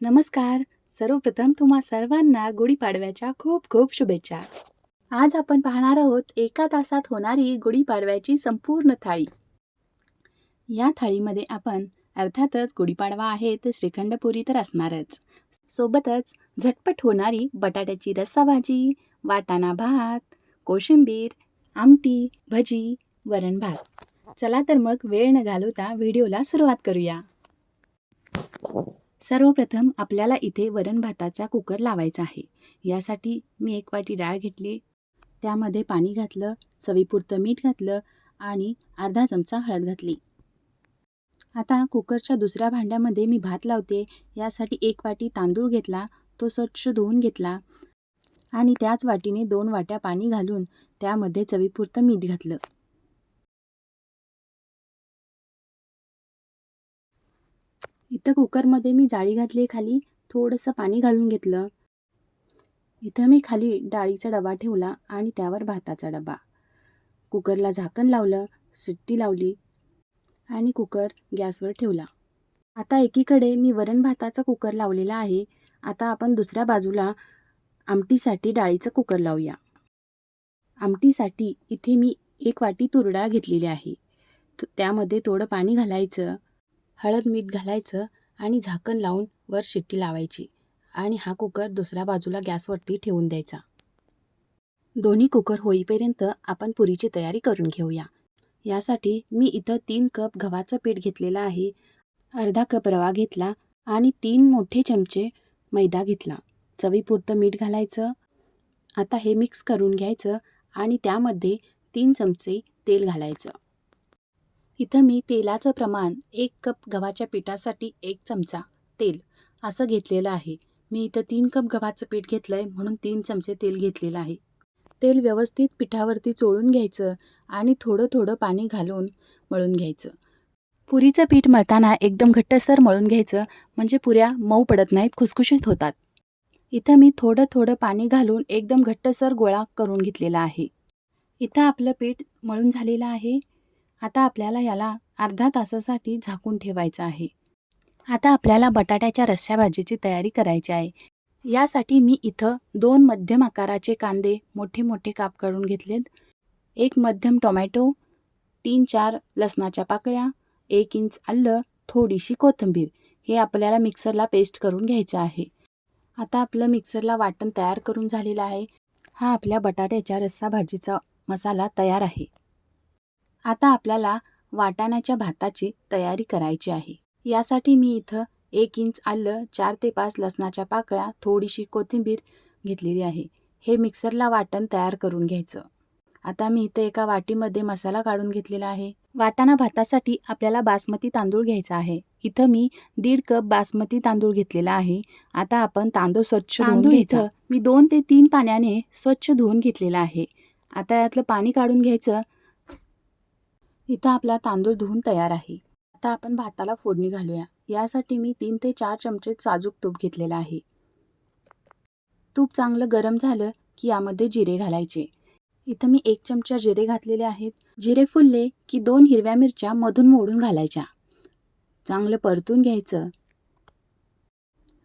नमस्कार. सर्वप्रथम तुम्हा सर्वांना गुढीपाडव्याच्या खूप खूप शुभेच्छा. आज आपण पाहणार आहोत एका तासात होणारी गुढीपाडव्याची संपूर्ण थाळी. या थाळीमध्ये आपण अर्थातच गुढीपाडवा आहे तर श्रीखंडपुरी तर असणारच. सोबतच झटपट होणारी बटाट्याची रस्सा भाजी वाटाणा भात कोशिंबीर आमटी भजी वरण भात. चला तर मग वेळ न घालवता व्हिडिओला सुरुवात करूया. सर्वप्रथम आपल्याला इथे वरण भाताचा कुकर लावायचा आहे. यासाठी मी एक वाटी डाळ घेतली. त्यामध्ये पाणी घातलं चवीपुरतं मीठ घातलं आणि अर्धा चमचा हळद घातली. आता कुकरच्या दुसऱ्या भांड्यामध्ये मी भात लावते. यासाठी एक वाटी तांदूळ घेतला तो स्वच्छ धुवून घेतला आणि त्याच वाटीने दोन वाट्या पाणी घालून त्यामध्ये चवीपुरतं मीठ घातलं. इथं कुकरमध्ये मी जाळी घातली खाली थोडंसं पाणी घालून घेतलं. इथं मी खाली डाळीचा डबा ठेवला आणि त्यावर भाताचा डबा. कुकरला झाकण लावलं सुट्टी लावली आणि कुकर गॅसवर ठेवला. आता एकीकडे मी वरण भाताचा कुकर लावलेला आहे. आता आपण दुसऱ्या बाजूला आमटीसाठी डाळीचं कुकर लावूया. आमटीसाठी इथे मी एक वाटी तुरडाळ घेतलेली आहे. त- त्यामध्ये थोडं पाणी घालायचं. हळद मीठ घालायचं आणि झाकण लावून वर शिट्टी लावायची आणि हा कुकर दुसऱ्या बाजूला गॅसवरती ठेवून द्यायचा. दोन्ही कुकर होईपर्यंत आपण पुरीची तयारी करून घेऊया. यासाठी मी इथं तीन कप गव्हाचं पीठ घेतलेलं आहे अर्धा कप रवा घेतला आणि तीन मोठे चमचे मैदा घेतला. चवीपुरतं मीठ घालायचं. आता हे मिक्स करून घ्यायचं आणि त्यामध्ये तीन चमचे तेल घालायचं. इथं मी तेलाचं प्रमाण एक कप गव्हाच्या पिठासाठी एक चमचा तेल असं घेतलेलं आहे. मी इथं तीन कप गव्हाचं पीठ घेतलं आहे म्हणून तीन चमचे तेल घेतलेलं आहे. तेल व्यवस्थित पिठावरती चोळून घ्यायचं आणि थोडं थोडं पाणी घालून मळून घ्यायचं. पुरीचं पीठ मळताना एकदम घट्टसर मळून घ्यायचं म्हणजे पुऱ्या मऊ पडत नाहीत खुसखुशीत होतात. इथं मी थोडं थोडं पाणी घालून एकदम घट्टसर गोळा करून घेतलेला आहे. इथं आपलं पीठ मळून झालेलं आहे. आता आपल्याला याला अर्धा तासासाठी झाकून ठेवायचं आहे. आता आपल्याला बटाट्याच्या रस्स्या भाजीची तयारी करायची आहे. यासाठी मी इथं दोन मध्यम आकाराचे कांदे मोठे मोठे काप काढून घेतलेत. एक मध्यम टोमॅटो तीन चार लसणाच्या पाकळ्या एक इंच आलं थोडीशी कोथिंबीर. हे आपल्याला मिक्सरला पेस्ट करून घ्यायचं आहे. आता आपलं मिक्सरला वाटण तयार करून झालेलं आहे. हा आपल्या बटाट्याच्या रस्सा भाजीचा मसाला तयार आहे. आता आपल्याला वाटाण्याच्या भाताची तयारी करायची आहे. यासाठी मी इथं एक इंच आलं चार ते पाच लसणाच्या पाकळ्या थोडीशी कोथिंबीर घेतलेली आहे. हे मिक्सरला वाटण तयार करून घ्यायचं. आता मी इथं एका वाटीमध्ये मसाला काढून घेतलेला आहे. वाटाणा भातासाठी आपल्याला बासमती तांदूळ घ्यायचा आहे. इथं मी दीड कप बासमती तांदूळ घेतलेला आहे. आता आपण तांदूळ स्वच्छ तांदूळ घ्यायचा. इथं मी दोन ते तीन पाण्याने स्वच्छ धुवून घेतलेला आहे. आता यातलं पाणी काढून घ्यायचं. इथं आपला तांदूळ धुवून तयार आहे. आता आपण भाताला फोडणी घालूया. यासाठी मी तीन ते चार चमचे साजूक तूप घेतलेलं आहे. तूप चांगलं गरम झालं की यामध्ये जिरे घालायचे. इथं मी एक चमचा जिरे घातलेले आहेत. जिरे फुलले की दोन हिरव्या मिरच्या मधून मोडून घालायच्या. चांगलं परतून घ्यायचं.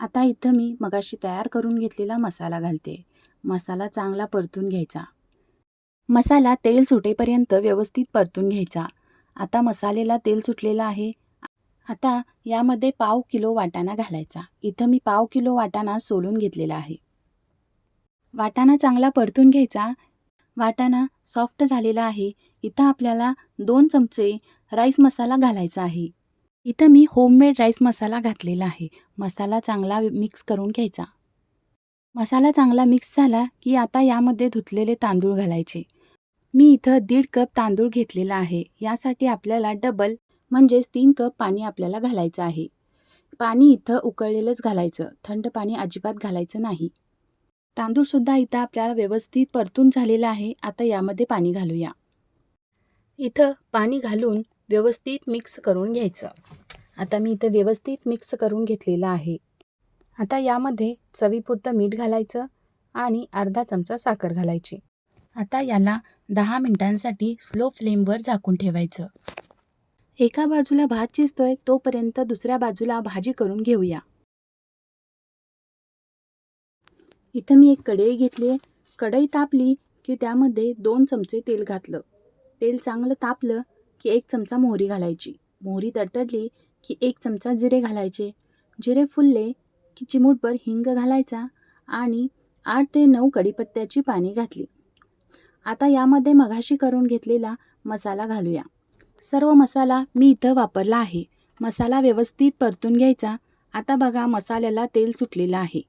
आता इथं मी मगाशी तयार करून घेतलेला मसाला घालते. मसाला चांगला परतून घ्यायचा. मसाला तेल सुटेपर्यंत व्यवस्थित परतून घ्यायचा. आता मसालेला तेल सुटलेलं आहे. आता यामध्ये पाव किलो वाटाणा घालायचा. इथं मी पाव किलो वाटाणा सोलून घेतलेला आहे. वाटाणा चांगला परतून घ्यायचा. वाटाणा सॉफ्ट झालेला आहे. इथं आपल्याला दोन चमचे राईस मसाला घालायचा आहे. इथं मी होममेड राईस मसाला घातलेला आहे. मसाला चांगला मिक्स करून घ्यायचा. मसाला चांगला मिक्स झाला की आता यामध्ये धुतलेले तांदूळ घालायचे. मी इथं दीड कप तांदूळ घेतलेला आहे. यासाठी आपल्याला डबल म्हणजेच तीन कप पाणी आपल्याला घालायचं आहे. पाणी इथं उकळलेलंच घालायचं. थंड पाणी अजिबात घालायचं नाही. तांदूळसुद्धा इथं आपल्याला व्यवस्थित परतून झालेलं आहे. आता यामध्ये पाणी घालूया. इथं पाणी घालून व्यवस्थित मिक्स करून घ्यायचं. आता मी इथं व्यवस्थित मिक्स करून घेतलेलं आहे. आता यामध्ये चवीपुरतं मीठ घालायचं आणि अर्धा चमचा साखर घालायची. आता याला दहा मिनिटांसाठी स्लो फ्लेमवर झाकून ठेवायचं. एका बाजूला भात शिजतोय तोपर्यंत दुसऱ्या बाजूला भाजी करून घेऊया. इथं मी एक कढई घेतली. आहे कढई तापली की त्यामध्ये दोन चमचे तेल घातलं. तेल चांगलं तापलं की एक चमचा मोहरी घालायची. मोहरी तडतडली की एक चमचा जिरे घालायचे. जिरे फुलले की चिमूटभर हिंग घालायचा आणि आठ ते नऊ कढीपत्त्याची पाणी घातली. आता यामध्ये मघाशी करून घेतलेला मसाला घालूया. सर्व मसाला मी इथं वापरला आहे. मसाला व्यवस्थित परतून घ्यायचा. आता बघा मसाल्याला तेल सुटलेलं आहे.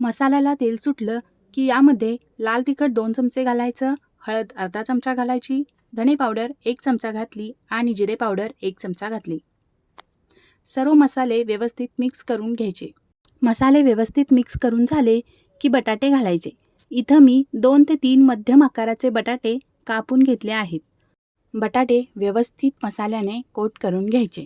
मसाल्याला तेल सुटलं की यामध्ये लाल तिखट दोन चमचे घालायचं हळद अर्धा चमचा घालायची धणे पावडर एक चमचा घातली आणि जिरे पावडर एक चमचा घातली. सर्व मसाले व्यवस्थित मिक्स करून घ्यायचे. मसाले व्यवस्थित मिक्स करून झाले की बटाटे घालायचे. इथं मी दोन ते तीन मध्यम आकाराचे बटाटे कापून घेतले आहेत. बटाटे व्यवस्थित मसाल्याने कोट करून घ्यायचे.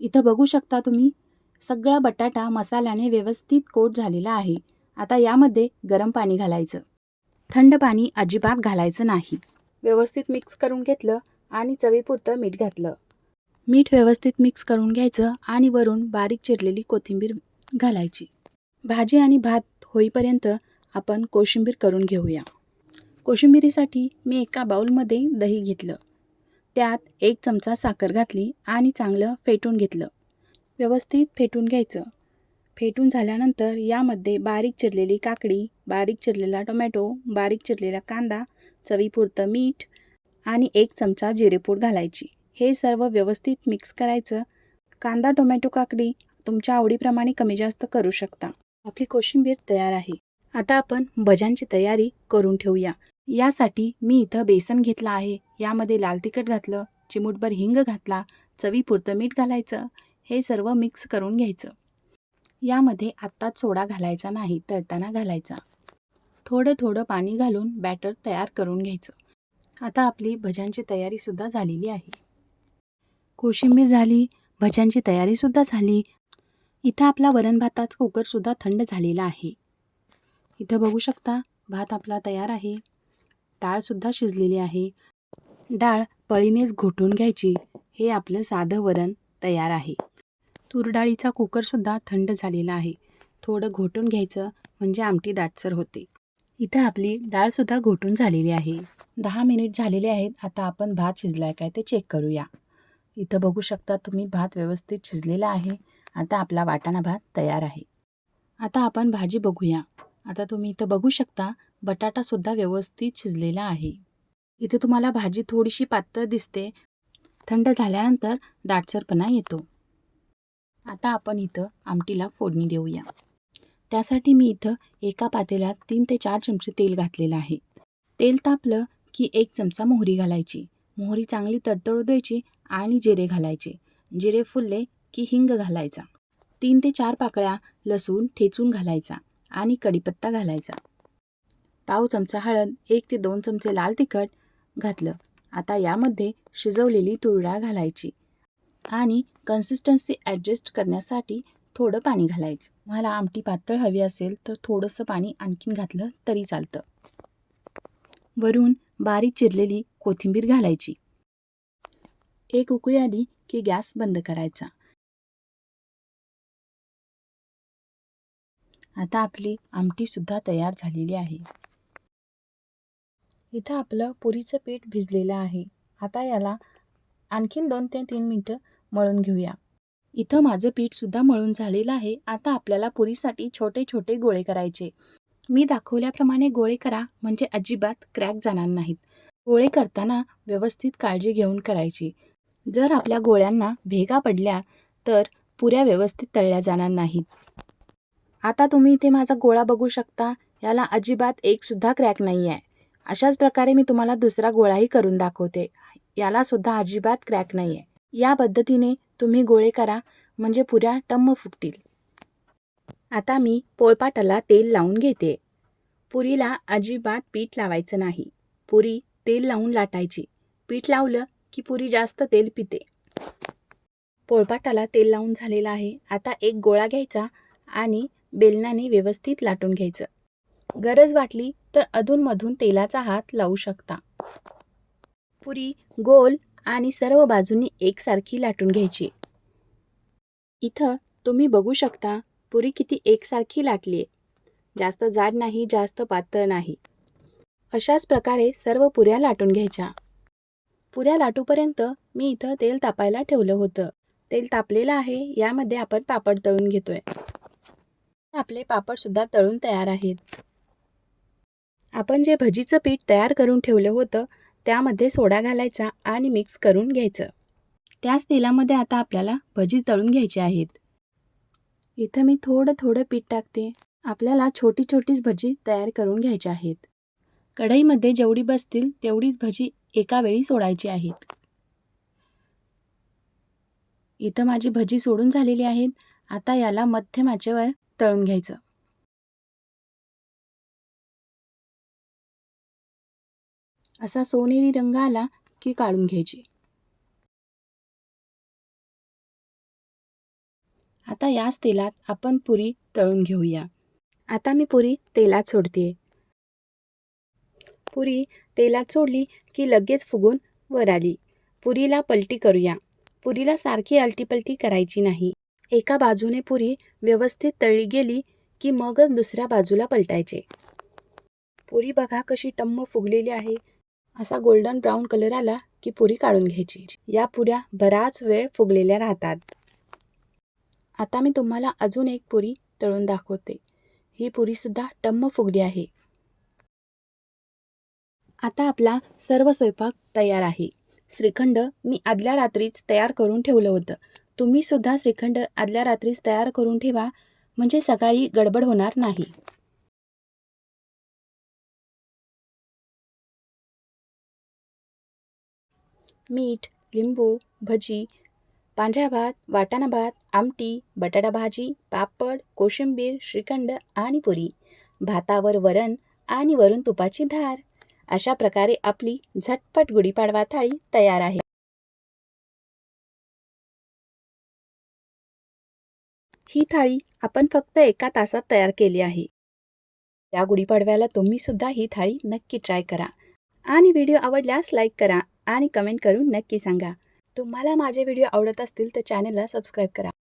इथं बघू शकता तुम्ही सगळा बटाटा मसाल्याने व्यवस्थित कोट झालेला आहे. आता यामध्ये गरम पाणी घालायचं. थंड पाणी अजिबात घालायचं नाही. व्यवस्थित मिक्स करून घेतलं आणि चवीपुरतं मीठ घातलं. मीठ व्यवस्थित मिक्स करून घ्यायचं आणि वरून बारीक चिरलेली कोथिंबीर घालायची. भाजी आणि भात होईपर्यंत आपण कोशिंबीर करून घेऊया. कोशिंबिरीसाठी मी एका बाऊलमध्ये दही घेतलं. त्यात एक चमचा साखर घातली आणि चांगलं फेटून घेतलं. व्यवस्थित फेटून घ्यायचं. फेटून झाल्यानंतर यामध्ये बारीक चिरलेली काकडी बारीक चिरलेला टोमॅटो बारीक चिरलेला कांदा चवीपुरतं मीठ आणि एक चमचा जिरेपूड घालायची. हे सर्व व्यवस्थित मिक्स करायचं. कांदा टोमॅटो काकडी तुमच्या आवडीप्रमाणे कमी जास्त करू शकता. आपली कोशिंबीर तयार आहे. आता आपण भज्यांची तयारी करून ठेवूया. यासाठी मी इथं बेसन घेतलं आहे. यामध्ये लाल तिखट घातलं चिमूटभर हिंग घातला चवीपुरतं मीठ घालायचं हे सर्व मिक्स करून घ्यायचं. यामध्ये आत्ताच सोडा घालायचा नाही तळताना घालायचा. थोडं थोडं पाणी घालून बॅटर तयार करून घ्यायचं. आता आपली भज्यांची तयारीसुद्धा झालेली आहे. कोशिंबीर झाली भज्यांची तयारीसुद्धा झाली. इथं आपला वरण भाताचा कुकरसुद्धा थंड झालेला आहे. इथं बघू शकता भात आपला तयार आहे. डाळसुद्धा शिजलेली आहे. डाळ पळीनेच घोटून घ्यायची. हे आपलं साधं वरण तयार आहे. तूर डाळीचा कुकरसुद्धा थंड झालेला आहे. थोडं घोटून घ्यायचं म्हणजे आमटी दाटसर होते. इथं आपली डाळसुद्धा घोटून झालेली आहे. दहा मिनिट झालेले आहेत. आता आपण भात शिजला आहे काय ते चेक करूया. इथं बघू शकता तुम्ही भात व्यवस्थित शिजलेला आहे. आता आपला वाटाणा भात तयार आहे. आता आपण भाजी बघूया. आता तुम्ही इथं बघू शकता बटाटासुद्धा व्यवस्थित शिजलेला आहे. इथे तुम्हाला भाजी थोडीशी पातळ दिसते. थंड झाल्यानंतर दाटसरपणा येतो. आता आपण इथं आमटीला फोडणी देऊया. त्यासाठी मी इथं एका पातेल्यात तीन ते चार चमचे तेल घातलेलं आहे. तेल तापलं की एक चमचा मोहरी घालायची. मोहरी चांगली तडतडू द्यायची आणि जिरे घालायचे. जिरे फुलले की हिंग घालायचा. तीन ते चार पाकळ्या लसूण ठेचून घालायचा. आणि कढीपत्ता घालायचा. पाव चमचा हळद एक ते दोन चमचे लाल तिखट घातलं. आता यामध्ये शिजवलेली तूर डाळ घालायची आणि कन्सिस्टन्सी ॲडजस्ट करण्यासाठी थोडं पाणी घालायचं. मला आमटी पातळ हवी असेल तर थोडंसं पाणी आणखीन घातलं तरी चालतं. वरून बारीक चिरलेली कोथिंबीर घालायची. एक उकळी आली की गॅस बंद करायचा. आता आपली आमटीसुद्धा तयार झालेली आहे. इथं आपलं पुरीचं पीठ भिजलेलं आहे. आता याला आणखीन दोन ते तीन मिनटं मळून घेऊया. इथं माझं पीठसुद्धा मळून झालेलं आहे. आता आपल्याला पुरीसाठी छोटे छोटे गोळे करायचे. मी दाखवल्याप्रमाणे गोळे करा म्हणजे अजिबात क्रॅक जाणार नाहीत. गोळे करताना व्यवस्थित काळजी घेऊन करायची. जर आपल्या गोळ्यांना भेगा पडल्या तर पुऱ्या व्यवस्थित तळल्या जाणार नाहीत. आता तुम्ही इथे माझा गोळा बघू शकता याला अजिबात एकसुद्धा क्रॅक नाही आहे अशाच प्रकारे मी तुम्हाला दुसरा गोळाही करून दाखवते. यालासुद्धा अजिबात क्रॅक नाही आहे या पद्धतीने तुम्ही गोळे करा म्हणजे पुऱ्या टम्म फुटतील. आता मी पोळपाटाला तेल लावून घेते. पुरीला अजिबात पीठ लावायचं नाही. पुरी तेल लावून लाटायची. पीठ लावलं की पुरी जास्त तेल पिते. पोळपाटाला तेल लावून झालेलं आहे. आता एक गोळा घ्यायचा आणि बेलनाने व्यवस्थित लाटून घ्यायचं. गरज वाटली तर अधूनमधून तेलाचा हात लावू शकता. पुरी गोल आणि सर्व बाजूंनी एकसारखी लाटून घ्यायची. इथं तुम्ही बघू शकता पुरी किती एकसारखी लाटली आहे जास्त जाड नाही जास्त पातळ नाही. अशाच प्रकारे सर्व पुऱ्या लाटून घ्यायच्या. पुऱ्या लाटूपर्यंत मी इथं तेल तापायला ठेवलं होतं. तेल तापलेलं आहे यामध्ये आपण पापड तळून घेतोय. आपले पापडसुद्धा तळून तयार आहेत. आपण जे भजीचं पीठ तयार करून ठेवलं होतं त्यामध्ये सोडा घालायचा आणि मिक्स करून घ्यायचं. त्याच तेलामध्ये आता आपल्याला भजी तळून घ्यायची आहेत. इथं मी थोडं थोडं पीठ टाकते. आपल्याला छोटी छोटीच भजी तयार करून घ्यायची आहेत. कढईमध्ये जेवढी बसतील तेवढीच भजी एका वेळी सोडायची आहेत. इथं माझी भजी सोडून झालेली आहेत. आता याला मध्यम आचेवर तळून घ्यायचं. असा सोनेरी रंग आला की काढून घ्यायची. आता याच तेलात आपण पुरी तळून घेऊया. आता मी पुरी तेलात सोडते. पुरी तेलात सोडली की लगेच फुगून वर आली. पुरीला पलटी करूया. पुरीला सारखी अलटीपलटी करायची नाही. एका बाजूने पुरी व्यवस्थित तळली गेली की मगच दुसऱ्या बाजूला पलटायचे. पुरी बघा कशी टम्म फुगलेली आहे. असा गोल्डन ब्राऊन कलर आला की पुरी काढून घ्यायची. या पुऱ्या बराच वेळ फुगलेल्या राहतात. आता मी तुम्हाला अजून एक पुरी तळून दाखवते. ही पुरीसुद्धा टम्म फुगली आहे. आता आपला सर्व स्वयंपाक तयार आहे. श्रीखंड मी आदल्या रात्रीच तयार करून ठेवलं होतं. तुम्हीसुद्धा श्रीखंड आदल्या रात्रीच तयार करून ठेवा म्हणजे सकाळी गडबड होणार नाही. मीठ लिंबू भजी पांढऱ्या भात वाटाणा भात आमटी बटाटा भाजी पापड कोशिंबीर श्रीखंड आणि पुरी. भातावर वरण आणि वरून तुपाची धार. अशा प्रकारे आपली झटपट गुढीपाडवा थाळी तयार आहे. ही थाळी आपण फक्त एका तासात तयार केली आहे. या गुढीपाडव्याला तुम्ही सुद्धा ही थाळी नक्की ट्राय करा. आणि व्हिडिओ आवडल्यास लाईक करा आणि कमेंट करून नक्की सांगा. तुम्हाला माझे व्हिडिओ आवडत असतील तर चॅनलला सबस्क्राईब करा.